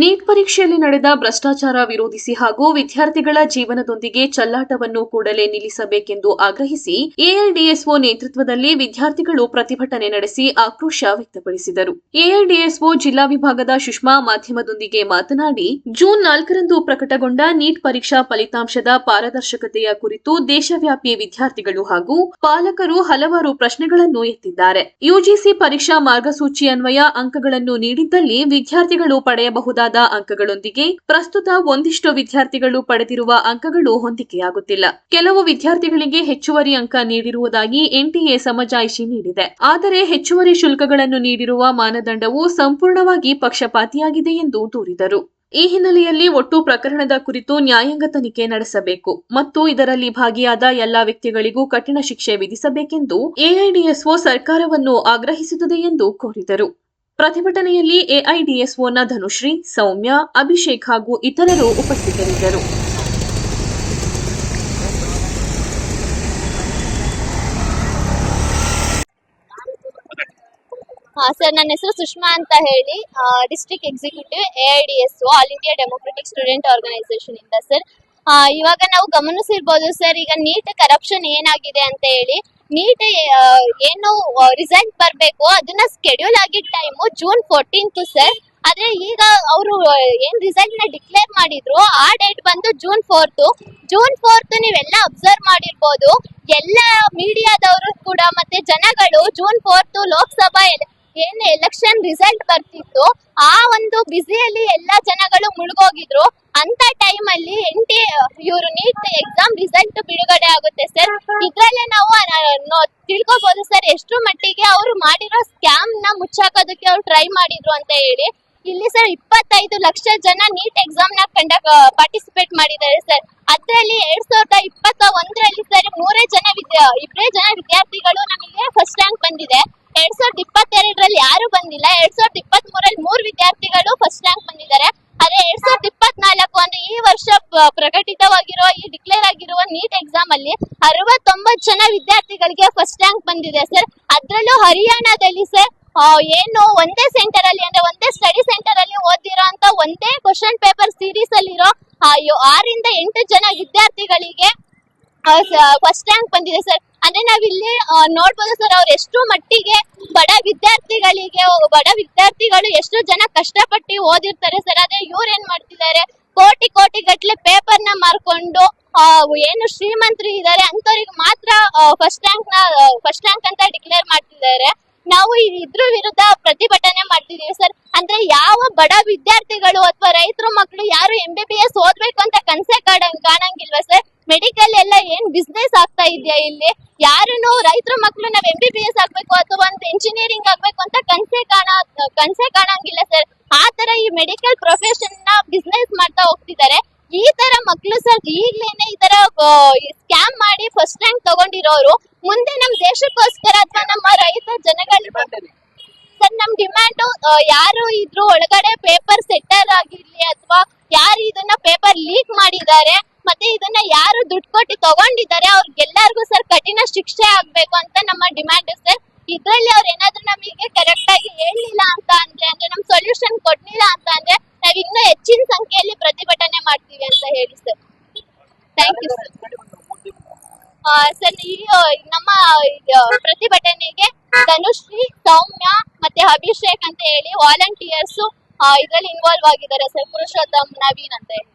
Neat ಪರೀಕ್ಷೆಯಲ್ಲಿ ನಡೆದ ಭ್ರಷ್ಟಾಚಾರ ವಿರೋಧಿಸಿ ಹಾಗೂ ವಿದ್ಯಾರ್ಥಿಗಳ ಜೀವನದೊಂದಿಗೆ ಚಲ್ಲಾಟವನ್ನು ಕೂಡಲೇ ನಿಲ್ಲಿಸಬೇಕೆಂದು ಆಗ್ರಹಿಸಿ ಎಐಡಿಎಸ್ಒ ನೇತೃತ್ವದಲ್ಲಿ ವಿದ್ಯಾರ್ಥಿಗಳು ಪ್ರತಿಭಟನೆ ನಡೆಸಿ ಆಕ್ರೋಶ ವ್ಯಕ್ತಪಡಿಸಿದರು. ಎಐಡಿಎಸ್ಒ ಜಿಲ್ಲಾ ವಿಭಾಗದ ಸುಷ್ಮಾ ಮಾಧ್ಯಮದೊಂದಿಗೆ ಮಾತನಾಡಿ, ಜೂನ್ ನಾಲ್ಕರಂದು ಪ್ರಕಟಗೊಂಡ ನೀಟ್ ಪರೀಕ್ಷಾ ಫಲಿತಾಂಶದ ಪಾರದರ್ಶಕತೆಯ ಕುರಿತು ದೇಶವ್ಯಾಪಿ ವಿದ್ಯಾರ್ಥಿಗಳು ಹಾಗೂ ಪಾಲಕರು ಹಲವಾರು ಪ್ರಶ್ನೆಗಳನ್ನು ಎತ್ತಿದ್ದಾರೆ. ಯುಜಿಸಿ ಪರೀಕ್ಷಾ ಮಾರ್ಗಸೂಚಿ ಅನ್ವಯ ಅಂಕಗಳನ್ನು ನೀಡಿದ್ದಲ್ಲಿ ವಿದ್ಯಾರ್ಥಿಗಳು ಪಡೆಯಬಹುದಾದ ಅಂಕಗಳೊಂದಿಗೆ ಪ್ರಸ್ತುತ ಒಂದಿಷ್ಟು ವಿದ್ಯಾರ್ಥಿಗಳು ಪಡೆದಿರುವ ಅಂಕಗಳು ಹೊಂದಿಕೆಯಾಗುತ್ತಿಲ್ಲ. ಕೆಲವು ವಿದ್ಯಾರ್ಥಿಗಳಿಗೆ ಹೆಚ್ಚುವರಿ ಅಂಕ ನೀಡಿರುವುದಾಗಿ ಎನ್ಟಿಎ ಸಮಜಾಯಿಷಿ ನೀಡಿದೆ. ಆದರೆ ಹೆಚ್ಚುವರಿ ಶುಲ್ಕಗಳನ್ನು ನೀಡಿರುವ ಮಾನದಂಡವು ಸಂಪೂರ್ಣವಾಗಿ ಪಕ್ಷಪಾತಿಯಾಗಿದೆ ಎಂದು ದೂರಿದರು. ಈ ಹಿನ್ನೆಲೆಯಲ್ಲಿ ಒಟ್ಟು ಪ್ರಕರಣದ ಕುರಿತು ನ್ಯಾಯಾಂಗ ತನಿಖೆ ನಡೆಸಬೇಕು ಮತ್ತು ಇದರಲ್ಲಿ ಭಾಗಿಯಾದ ಎಲ್ಲಾ ವ್ಯಕ್ತಿಗಳಿಗೂ ಕಠಿಣ ಶಿಕ್ಷೆ ವಿಧಿಸಬೇಕೆಂದು ಎಐಡಿಎಸ್ಒ ಸರ್ಕಾರವನ್ನು ಆಗ್ರಹಿಸುತ್ತದೆ ಎಂದು ಕೋರಿದರು. ಪ್ರತಿಭಟನೆಯಲ್ಲಿ ಎಐಡಿಎಸ್ಒನ ಧನುಶ್ರೀ, ಸೌಮ್ಯ, ಅಭಿಷೇಕ್ ಹಾಗೂ ಇತರರು ಉಪಸ್ಥಿತರಿದ್ದರು. ಸರ್, ನನ್ನ ಹೆಸರು ಸುಷ್ಮಾ ಅಂತ ಹೇಳಿ. District executive A I D S all India democratic student organisation ಇಂದ, ಸರ್. ಇವಾಗ ನಾವು ಗಮನಿಸಿರ್ಬೋದು, ಸರ್, ಈಗ ನೀಟ್ ಕರಪ್ಷನ್ ಏನಾಗಿದೆ ಅಂತ ಹೇಳಿ. ನೀಟ್ ಏನು ರಿಸಲ್ಟ್ ಬರಬೇಕು, ಅದನ್ನ ಸ್ಕೆಡ್ಯೂಲ್ ಆಗಿದ್ದ ಟೈಮು ಜೂನ್ ಫೋರ್ಟೀನ್ತ್ ಸರ್ ಆದ್ರೆ ಈಗ ಅವರು ಏನ್ ರಿಸಲ್ಟ್ನ ಡಿಕ್ಲೇರ್ ಮಾಡಿದ್ರು, ಆ ಡೇಟ್ ಬಂದು ಜೂನ್ ಫೋರ್ತ್ ಜೂನ್ ಫೋರ್ತ್ ನೀವೆಲ್ಲ ಅಬ್ಸರ್ವ್ ಮಾಡಿರ್ಬೋದು. ಎಲ್ಲ ಮೀಡಿಯಾದವರು ಕೂಡ ಮತ್ತೆ ಜನಗಳು ಜೂನ್ ಫೋರ್ತ್ ಲೋಕಸಭಾ ಏನ್ ಎಲೆಕ್ಷನ್ ರಿಸಲ್ಟ್ ಬರ್ತಿತ್ತು, ಆ ಒಂದು ಬ್ಯುಸಿಯಲ್ಲಿ ಎಲ್ಲಾ ಜನಗಳು ಮುಳುಗೋಗಿದ್ರು. ಅಂತ ಟೈಮ್ ಅಲ್ಲಿ ಎನ್ ಟಿ ಇವರು ನೀಟ್ ಎಕ್ಸಾಮ್ ರಿಸಲ್ಟ್ ಬಿಡುಗಡೆ ಆಗುತ್ತೆ ಸರ್ ಇದ್ರಲ್ಲೇ ನಾವು ತಿಳ್ಕೊಬಹುದು ಸರ್ ಎಷ್ಟು ಮಟ್ಟಿಗೆ ಅವರು ಮಾಡಿರೋ ಸ್ಕ್ಯಾಮ್ನ ಮುಚ್ಚಾಕೋದಕ್ಕೆ ಅವ್ರು ಟ್ರೈ ಮಾಡಿದ್ರು ಅಂತ ಹೇಳಿ. ಇಲ್ಲಿ ಸರ್ ಇಪ್ಪತ್ತೈದು ಲಕ್ಷ ಜನ ನೀಟ್ ಎಕ್ಸಾಮ್ನ ಕಂಡಕ್ಟ್ ಪಾರ್ಟಿಸಿಪೇಟ್ ಮಾಡಿದ್ದಾರೆ ಸರ್ ಅದರಲ್ಲಿ ಎರಡ್ ಸಾವಿರದ ಇಪ್ಪತ್ತ ಒಂದರಲ್ಲಿ ಸರ್ ಮೂರೇ ಜನ ವಿದ್ಯಾ ಇಬ್ಬರೇ ಜನ ವಿದ್ಯಾರ್ಥಿಗಳು ನಮಗೆ ಫಸ್ಟ್ ರ್ಯಾಂಕ್ ಬಂದಿದೆ. ಎರಡ್ ಸಾವಿರದ ಇಪ್ಪತ್ತೆರಡರಲ್ಲಿ ಯಾರು ಬಂದಿಲ್ಲ. ಎರಡ್ ಸಾವಿರದ ಇಪ್ಪತ್ತ್ ಮೂರಲ್ಲಿ ಮೂರು ವಿದ್ಯಾರ್ಥಿಗಳು ಫಸ್ಟ್ ರ್ಯಾಂಕ್ ಬಂದಿದ್ದಾರೆ. ಆದ್ರೆ ಎರಡ್ ಸಾವಿರದ ಇಪ್ಪತ್ನಾಲ್ಕು ಅಂದ್ರೆ ಈ ವರ್ಷ ಪ್ರಕಟಿತವಾಗಿರುವ ಈ ಡಿಕ್ಲೇರ್ ಆಗಿರುವ ನೀಟ್ ಎಕ್ಸಾಮ್ ಅಲ್ಲಿ ಅರವತ್ತೊಂಬತ್ತು ಜನ ವಿದ್ಯಾರ್ಥಿಗಳಿಗೆ ಫಸ್ಟ್ ರ್ಯಾಂಕ್ ಬಂದಿದೆ ಸರ್ ಅದ್ರಲ್ಲೂ ಹರಿಯಾಣದಲ್ಲಿ ಸರ್ ಏನು ಒಂದೇ ಸೆಂಟರ್ ಅಲ್ಲಿ ಅಂದ್ರೆ ಒಂದೇ ಸ್ಟಡಿ ಸೆಂಟರ್ ಅಲ್ಲಿ ಓದಿರೋ ಅಂತ ಒಂದೇ ಕ್ವಶನ್ ಪೇಪರ್ ಸೀರೀಸ್ ಅಲ್ಲಿರೋ ಆರಿಂದ ಎಂಟು ಜನ ವಿದ್ಯಾರ್ಥಿಗಳಿಗೆ ಫಸ್ಟ್ ರ್ಯಾಂಕ್ ಬಂದಿದೆ ಸರ್ ಅಂದ್ರೆ ನಾವಿಲ್ಲಿ ನೋಡ್ಬೋದು ಸರ್, ಅವ್ರು ಎಷ್ಟು ಮಟ್ಟಿಗೆ ಬಡ ವಿದ್ಯಾರ್ಥಿಗಳಿಗೆ ಬಡ ವಿದ್ಯಾರ್ಥಿಗಳು ಎಷ್ಟು ಜನ ಕಷ್ಟಪಟ್ಟು ಓದಿರ್ತಾರೆ ಸರ್. ಆದ್ರೆ ಇವ್ರು ಏನ್ ಮಾಡ್ತಿದ್ದಾರೆ? ಕೋಟಿ ಕೋಟಿ ಗಟ್ಲೆ ಪೇಪರ್ನ ಮಾರ್ಕೊಂಡು ಏನು ಶ್ರೀಮಂತರು ಇದ್ದಾರೆ ಅಂತವ್ರಿಗೆ ಮಾತ್ರ ಫಸ್ಟ್ ರ್ಯಾಂಕ್ನ ಫಸ್ಟ್ ರ್ಯಾಂಕ್ ಅಂತ ಡಿಕ್ಲೇರ್ ಮಾಡ್ತಿದ್ದಾರೆ. ನಾವು ಇದ್ರ ವಿರುದ್ಧ ಪ್ರತಿಭಟನೆ ಮಾಡ್ತಿದೀವಿ ಸರ್. ಅಂದ್ರೆ ಯಾವ ಬಡ ವಿದ್ಯಾರ್ಥಿಗಳು ಅಥವಾ ರೈತರು ಮಕ್ಕಳು ಯಾರು ಎಂ ಬಿ ಬಿ ಎಸ್ ಓದ್ಬೇಕು ಅಂತ ಕನ್ಸೆ ಕಾಣ ಕಾಣಂಗಿಲ್ವಾ ಸರ್? ಮೆಡಿಕಲ್ ಎಲ್ಲ ಏನ್ ಬಿಸ್ನೆಸ್ ಆಗ್ತಾ ಇದೆಯಾ ಇಲ್ಲಿ? ಯಾರನ್ನು ರೈತರ ಮಕ್ಕಳು ನಾವ್ ಎಂ ಬಿ ಬಿ ಎಸ್ ಆಗ್ಬೇಕು ಅಥವಾ ಒಂದು ಇಂಜಿನಿಯರಿಂಗ್ ಆಗ್ಬೇಕು ಅಂತ ಕನ್ಸೆ ಕಾಣ, ಕನ್ಸೆ ಕಾಣಂಗಿಲ್ಲ ಸರ್ ಆತರ ತರ ಈ ಮೆಡಿಕಲ್ ಪ್ರೊಫೆಷನ್ನ ಬಿಸ್ನೆಸ್ ಮಾಡ್ತಾ ಹೋಗ್ತಿದ್ದಾರೆ ಈ ತರ ಮಕ್ಕಳು ಸರ್ ಈಗ್ಲೇನೆ ಈ ತರ ಸ್ಕ್ಯಾಮ್ ಮಾಡಿ ಫಸ್ಟ್ ರ್ಯಾಂಕ್ ತಗೊಂಡಿರೋರು, ಮುಂದೆ ನಮ್ ದೇಶಕ್ಕೋಸ್ಕರ ಅಥವಾ ನಮ್ಮ ರೈತ ಜನಗಳ ಸರ್ ನಮ್ ಡಿಮ್ಯಾಂಡ್ ಯಾರು ಇದ್ರು ಒಳಗಡೆ ಪೇಪರ್ ಸೆಟ್ಟರ್ ಆಗಿರ್ಲಿ ಅಥವಾ ಯಾರು ಇದನ್ನ ಪೇಪರ್ ಲೀಕ್ ಮಾಡಿದ್ದಾರೆ ಮತ್ತೆ ಇದನ್ನ ಯಾರು ದುಡ್ಡು ಕೊಟ್ಟು ತಗೊಂಡಿದ್ದಾರೆ, ಅವ್ರಿಗೆಲ್ಲರಿಗೂ ಸರ್ ಕಠಿಣ ಶಿಕ್ಷೆ ಆಗ್ಬೇಕು ಅಂತ ನಮ್ಮ ಡಿಮ್ಯಾಂಡ್ ಸರ್ ಇದ್ರಲ್ಲಿ ಅವ್ರು ಏನಾದ್ರು ನಮಗೆ ಕರೆಕ್ಟ್ ಆಗಿ ಹೇಳಿಲ್ಲ ಅಂತ ಅಂದ್ರೆ ಅಂದ್ರೆ ನಮ್ ಸೊಲ್ಯೂಷನ್ ಕೊಡ್ಲಿಲ್ಲ ಅಂತ ಅಂದ್ರೆ ನಾವ್ ಇನ್ನೂ ಹೆಚ್ಚಿನ ಸಂಖ್ಯೆಯಲ್ಲಿ ಪ್ರತಿಭಟನೆ ಮಾಡ್ತೀವಿ ಅಂತ ಹೇಳಿ sir. Thank you sir sir, ಈ ನಮ್ಮ ಪ್ರತಿಭಟನೆಗೆ ಧನುಶ್ರೀ, ಸೌಮ್ಯ ಮತ್ತೆ ಅಭಿಷೇಕ್ ಅಂತ ಹೇಳಿ ವಾಲಂಟಿಯರ್ಸ್ ಇದ್ರಲ್ಲಿ ಇನ್ವಾಲ್ವ್ ಆಗಿದ್ದಾರೆ ಸರ್, ಪುರುಷೋತ್ತಮ್, ನವೀನ್ ಅಂತ ಹೇಳಿ.